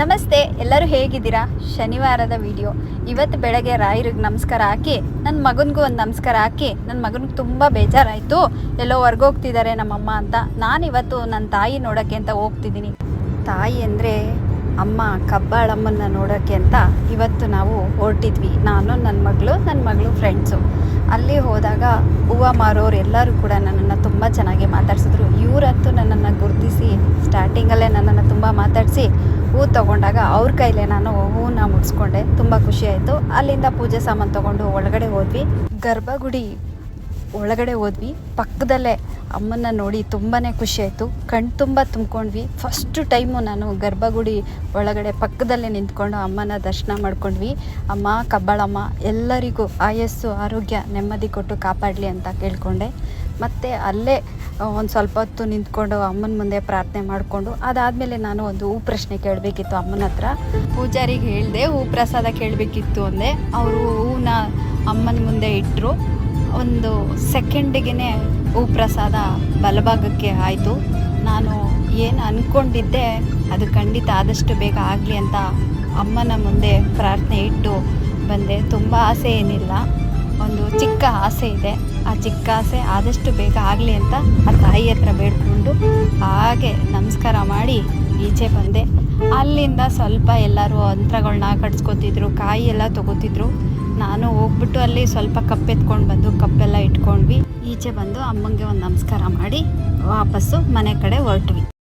ನಮಸ್ತೆ, ಎಲ್ಲರೂ ಹೇಗಿದ್ದೀರಾ? ಶನಿವಾರದ ವಿಡಿಯೋ. ಇವತ್ತು ಬೆಳಗ್ಗೆ ರಾಯರಿಗೆ ನಮಸ್ಕಾರ ಹಾಕಿ ನನ್ನ ಮಗನಿಗೂ ಒಂದು ನಮಸ್ಕಾರ ಹಾಕಿ ನನ್ನ ಮಗನಿಗೆ ತುಂಬ ಬೇಜಾರಾಯಿತು. ಎಲ್ಲೋ ಹೊರ್ಗೋಗ್ತಿದ್ದಾರೆ ನಮ್ಮಮ್ಮ ಅಂತ. ನಾನು ಇವತ್ತು ನನ್ನ ತಾಯಿ ನೋಡೋಕ್ಕೆ ಅಂತ ಹೋಗ್ತಿದ್ದೀನಿ. ತಾಯಿ ಅಂದರೆ ಅಮ್ಮ ಕಬ್ಬಾಳಮ್ಮನ ನೋಡೋಕ್ಕೆ ಅಂತ ಇವತ್ತು ನಾವು ಹೊರಟಿದ್ವಿ. ನಾನು ನನ್ನ ಮಗಳು ನನ್ನ ಮಗಳು ಫ್ರೆಂಡ್ಸು ಅಲ್ಲಿ ಹೋದಾಗ ಹೂವ ಮಾರೋರು ಎಲ್ಲರೂ ಕೂಡ ನನ್ನನ್ನು ತುಂಬ ಚೆನ್ನಾಗಿ ಮಾತಾಡ್ಸಿದ್ರು. ಇವರಂತೂ ನನ್ನನ್ನು ಗುರುತಿಸಿ ಸ್ಟಾರ್ಟಿಂಗಲ್ಲೇ ನನ್ನನ್ನು ತುಂಬ ಮಾತಾಡಿಸಿ ಹೂ ತೊಗೊಂಡಾಗ ಅವ್ರ ಕೈಲೇ ನಾನು ಹೂವನ್ನ ಮುಗಿಸ್ಕೊಂಡೆ. ತುಂಬ ಖುಷಿ ಆಯಿತು. ಅಲ್ಲಿಂದ ಪೂಜೆ ಸಾಮಾನು ತೊಗೊಂಡು ಒಳಗಡೆ ಹೋದ್ವಿ. ಗರ್ಭಗುಡಿ ಒಳಗಡೆ ಹೋದ್ವಿ. ಪಕ್ಕದಲ್ಲೇ ಅಮ್ಮನ ನೋಡಿ ತುಂಬಾ ಖುಷಿ ಆಯಿತು. ಕಣ್ ತುಂಬ ತುಂಬ್ಕೊಂಡ್ವಿ. ಫಸ್ಟ್ ಟೈಮು ನಾನು ಗರ್ಭಗುಡಿ ಒಳಗಡೆ ಪಕ್ಕದಲ್ಲೇ ನಿಂತ್ಕೊಂಡು ಅಮ್ಮನ ದರ್ಶನ ಮಾಡ್ಕೊಂಡ್ವಿ. ಅಮ್ಮ, ಕಬ್ಬಾಳಮ್ಮ ಎಲ್ಲರಿಗೂ ಆಯಸ್ಸು, ಆರೋಗ್ಯ ನೆಮ್ಮದಿ ಕೊಟ್ಟು ಕಾಪಾಡಲಿ ಅಂತ ಕೇಳ್ಕೊಂಡೆ. ಮತ್ತು ಅಲ್ಲೇ ಒಂದು ಸ್ವಲ್ಪ ಹೊತ್ತು ನಿಂತ್ಕೊಂಡು ಅಮ್ಮನ ಮುಂದೆ ಪ್ರಾರ್ಥನೆ ಮಾಡಿಕೊಂಡು, ಅದಾದಮೇಲೆ ನಾನು ಒಂದು ಹೂ ಪ್ರಶ್ನೆ ಕೇಳಬೇಕಿತ್ತು ಅಮ್ಮನ ಹತ್ರ. ಪೂಜಾರಿಗೆ ಹೇಳಿದೆ ಹೂ ಪ್ರಸಾದ ಕೇಳಬೇಕಿತ್ತು ಅಂದೆ. ಅವರು ಹೂವನ್ನ ಅಮ್ಮನ ಮುಂದೆ ಇಟ್ಟರು ಒಂದು ಸೆಕೆಂಡಿಗೆ ಹೂ ಪ್ರಸಾದ ಬಲಭಾಗಕ್ಕೆ ಆಯಿತು. ನಾನು ಏನು ಅಂದ್ಕೊಂಡಿದ್ದೆ ಅದು ಖಂಡಿತ ಆದಷ್ಟು ಬೇಗ ಆಗಲಿ ಅಂತ ಅಮ್ಮನ ಮುಂದೆ ಪ್ರಾರ್ಥನೆ ಇಟ್ಟು ಬಂದೆ. ತುಂಬ ಆಸೆ ಏನಿಲ್ಲ. ಒಂದು ಚಿಕ್ಕ ಆಸೆ ಇದೆ. ಆ ಚಿಕ್ಕ ಆಸೆ ಆದಷ್ಟು ಬೇಗ ಆಗಲಿ ಅಂತ ಆ ತಾಯಿ ಹತ್ರ ಬೇಡ್ಕೊಂಡು ಹಾಗೆ ನಮಸ್ಕಾರ ಮಾಡಿ ಈಚೆ ಬಂದೆ. ಅಲ್ಲಿಂದ ಸ್ವಲ್ಪ ಎಲ್ಲರೂ ಯಂತ್ರಗಳ್ನ ಕಟ್ಸ್ಕೊತಿದ್ರು, ಕಾಯಿ ಎಲ್ಲ ತೊಗೋತಿದ್ರು. ನಾನು ಹೋಗ್ಬಿಟ್ಟು ಅಲ್ಲಿ ಸ್ವಲ್ಪ ಕಪ್ಪೆತ್ಕೊಂಡು ಬಂದು ಕಪ್ಪೆಲ್ಲ ಇಟ್ಕೊಂಡ್ವಿ. ಈಚೆ ಬಂದು ಅಮ್ಮಂಗೆ ಒಂದು ನಮಸ್ಕಾರ ಮಾಡಿ ವಾಪಸ್ಸು ಮನೆ ಕಡೆ ಹೊರಟ್ವಿ.